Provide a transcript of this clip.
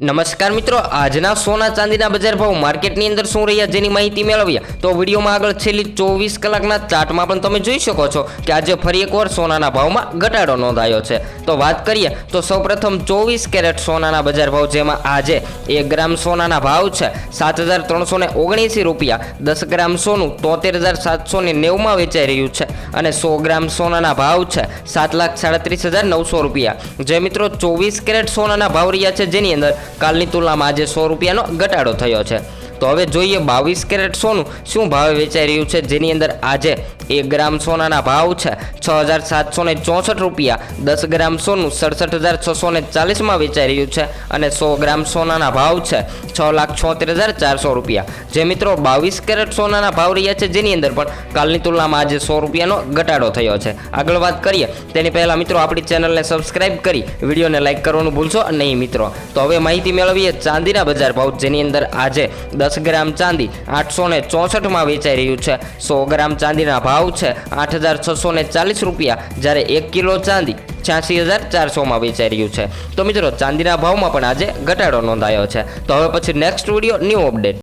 નમસ્કાર મિત્રો, આજના સોના ચાંદીના બજાર ભાવ માર્કેટની અંદર શું રહ્યા જેની માહિતી મેળવીએ? તો વિડીયોમાં આગળ છેલ્લી ચોવીસ કલાકના ચાર્ટમાં પણ તમે જોઈ શકો છો કે આજે ફરી એકવાર સોનાના ભાવમાં ઘટાડો નોંધાયો છે. તો વાત કરીએ, તો સૌપ્રથમ ચોવીસ કેરેટ સોનાના બજાર ભાવ જેમાં આજે એક ગ્રામ સોનાના ભાવ છે સાત હજાર ત્રણસો ને ઓગણીસી રૂપિયા. દસ ગ્રામ સોનું તોતેર હજાર સાતસો ને નેવુંમાં વેચાઈ રહ્યું છે અને સો ગ્રામ સોનાના ભાવ છે સાત લાખ સાડત્રીસ હજાર નવસો રૂપિયા. જે મિત્રો ચોવીસ કેરેટ સોનાના ભાવ રહ્યા છે જેની અંદર કાલની તુલનામાં આજે સો રૂપિયાનો ઘટાડો થયો છે. તો હવે જોઈએ બાવીસ કેરેટ સોનું, શું ભાવે વેચાઈ રહ્યું છે? જેની અંદર આજે એક ગ્રામ સોનાના ભાવ છે. છ હજાર સાતસો ને ચોસઠ રૂપિયા. દસ ગ્રામ સોનું સડસઠ હજાર છસો ને ચાલીસમાં વેચાઈ રહ્યું છે અને સો ગ્રામ સોનાના ભાવ છે છ લાખ છોતેર હજાર ચારસો રૂપિયા. જે મિત્રો બાવીસ કેરેટ સોનાના ભાવ રહ્યા છે જેની અંદર પણ કાલની તુલનામાં આજે સો રૂપિયાનો ઘટાડો થયો છે. આગળ વાત કરીએ, તેની પહેલાં મિત્રો આપણી ચેનલને સબસ્ક્રાઇબ કરી, વિડીયોને લાઇક કરવાનું ભૂલશો નહીં મિત્રો. તો હવે માહિતી મેળવીએ ચાંદીના બજાર ભાવ, જેની અંદર આજે દસ ગ્રામ ચાંદી આઠસો ને ચોસઠમાં વેચાઈ રહ્યું છે. સો ગ્રામ ચાંદીના ભાવ છે આઠ હજાર છસો ને ચાલીસ રૂપિયા. જ્યારે એક કિલો ચાંદી છ્યાસી હજાર ચારસોમાં વેચાઈ રહ્યું છે. તો મિત્રો, ચાંદીના ભાવમાં પણ આજે ઘટાડો નોંધાયો છે. તો હવે પછી નેક્સ્ટ વીડિયો ન્યૂ અપડેટ